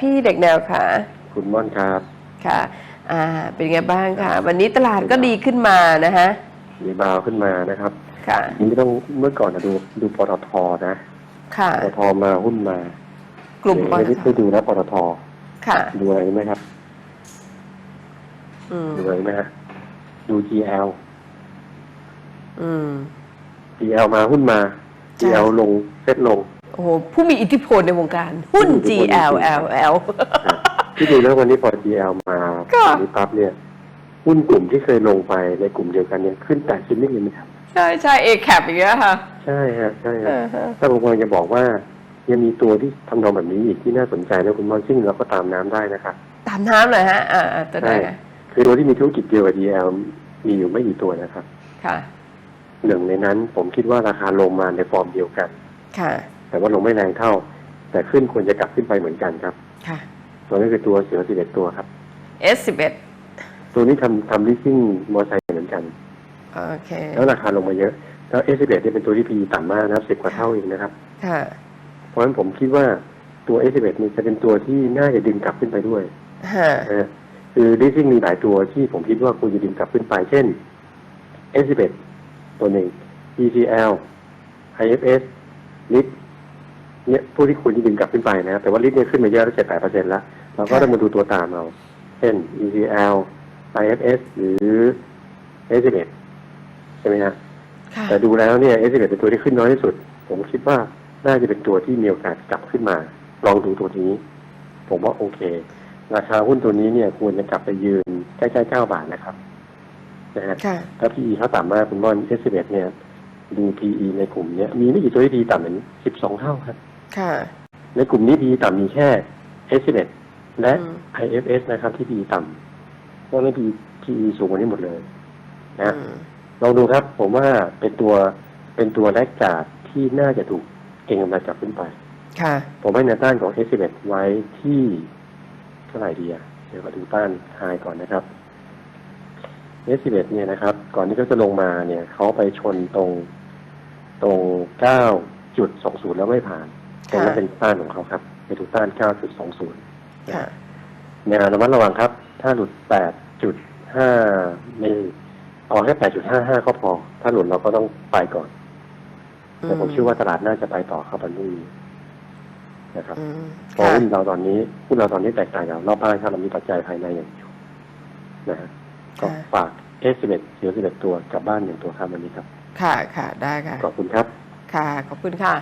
พี่เด็กแนวค่ะ คุณม่อนครับ ค่ะ อ่า เป็นไงบ้างค่ะ วันนี้ตลาดก็ดีขึ้นมานะฮะรีบาวขึ้นมานะครับ ค่ะ นี่ไม่ต้องเมื่อก่อนนะดูดูปตทนะค่ะปตทมาหุ้นมา กลุ่มปไม่ตได้ทไปดูนะปตทค่ะ ดูอะไรไหมครับอืมดูอะไรไหมฮะดู GL อืม GL มาหุ้นมาใช่ GL ลงเซ็ตลงโอ้โหผู้มีอิทธิพลในวงการหุ้นผู้มีอิทธิพล GLLL ที่ดูแล้ววันนี้พอ GL มาค่ะวันนี้ปั๊บเนี่ยหุ้นกลุ่มที่เคยลงไปในกลุ่มเดียวกันเนี่ยขึ้นแต่ชิ้นไม่เห็นไหมครับใช่ใช่เอแคปอย่างเงี้ยค่ะใช่ฮะใช่ฮะอ่าฮะถ้าผมกำลังจะบอกว่า ยังมีตัวที่ทำนองแบบนี้อีกที่น่าสนใจนะคุณมอนซึ่งเราก็ตามน้ำได้นะครับตามน้ำเลยฮะอ่าอ่าตัวไหนใช่อะคือตัวที่มีธุรกิจเดียวกับ DL มีอยู่ไม่กี่ตัวนะครับค่ะ หนึ่งในนั้นผมคิดว่าราคาลงมาในฟอร์มเดียวกัน ค่ะ แต่ว่าลงไม่แรงเท่า แต่ขึ้นควรจะกลับขึ้นไปเหมือนกันครับ ค่ะ ตัวนี้คือตัวเสือสิบเอ็ดตัวครับ S11 ตัวนี้ทำทำลิสซิ่งมอเตอร์ไซค์เหมือนกัน โอเค แล้วราคาลงมาเยอะแล้ว S11 เนี่ยเป็นตัวที่ PE ต่ำมากนะครับสิบกว่าเท่าเองนะครับ ค่ะ เพราะฉะนั้นผมคิดว่าตัว S11 นี่จะเป็นตัวที่น่าจะดึงกลับขึ้นไปด้วยฮะ นะฮะคือลิสซิ่งมีหลายตัวที่ผมคิดว่าควรจะดึงกลับขึ้นไป เช่น S11 ตัวหนึ่ง ECL IFS ลิท เนี่ยผู้ที่ควรจะดึงกลับขึ้นไปนะครับแต่ว่าลิทเนี่ยขึ้นมาเยอะแล้วเจ็ดแปดเปอร์เซ็นต์แล้วเราก็ต้องมาดูตัวตามเอาเช่น ECL IFS หรือ S11 ใช่ไหมฮะค่ะแต่ดูแล้วเนี่ย S11 เป็นตัวที่ขึ้นน้อยที่สุด ผมคิดว่าน่าจะเป็นตัวที่มีโอกาสกลับขึ้นมา ลองดูตัวนี้ ผมว่าโอเค ราคาหุ้นตัวนี้เนี่ยควรจะกลับไปยืนใกล้ๆเก้าบาทนะครับนะฮะค่ะถ้า PE เขาต่ำมากคุณม่อน S11 เนี่ย ดู PE ในกลุ่มเนี้ยมีไม่กี่ตัวที่ PE ต่ำเหมือน12เท่าครับ ค่ะ ในกลุ่มนี้ PE ต่ำมีแค่ S11 และอืม IFS นะครับ ที่ PE ต่ำเพราะนั้น PE PE สูงกว่านี้หมดเลยนะอืมลองดูครับ ผมว่าเป็นตัวเป็นตัวแรกจาก ที่น่าจะถูกเก่งกำไรกลับขึ้นไป ค่ะ ผมให้แนวต้านของ S11 ไว้ที่เท่าไหร่ดีอะเดี๋ยวมาดูต้านไฮก่อนนะครับ S11 เนี่ยนะครับ ก่อนที่เขาจะลงมาเนี่ยเขาไปชนตรงตรง 9.20 แล้วไม่ผ่าน ตรงนั้นค่ะเป็นต้านของเขาครับไปดูต้าน 9.20ค่ะแนวระมัดระวังครับ ถ้าหลุด 8.5ไม่เอาแค่ 8.55 ก็พอ ถ้าหลุดเราก็ต้องไปก่อน แต่ผมเชื่อว่าตลาดน่าจะไปต่อครับวันพรุ่งนี้นะครับอืมเพราะค่ะหุ้นเราตอนนี้หุ้นเราตอนนี้แตกต่างจากรอบบ้านครับเรามีปัจจัยภายในอย่างเดียวนะฮะก็ค่ะฝาก S11 เสียว11ตัวกลับบ้านหนึ่งตัวครับวันนี้ครับ ค่ะค่ะได้ค่ะ ขอบคุณครับ ค่ะ ขอบคุณค่ะ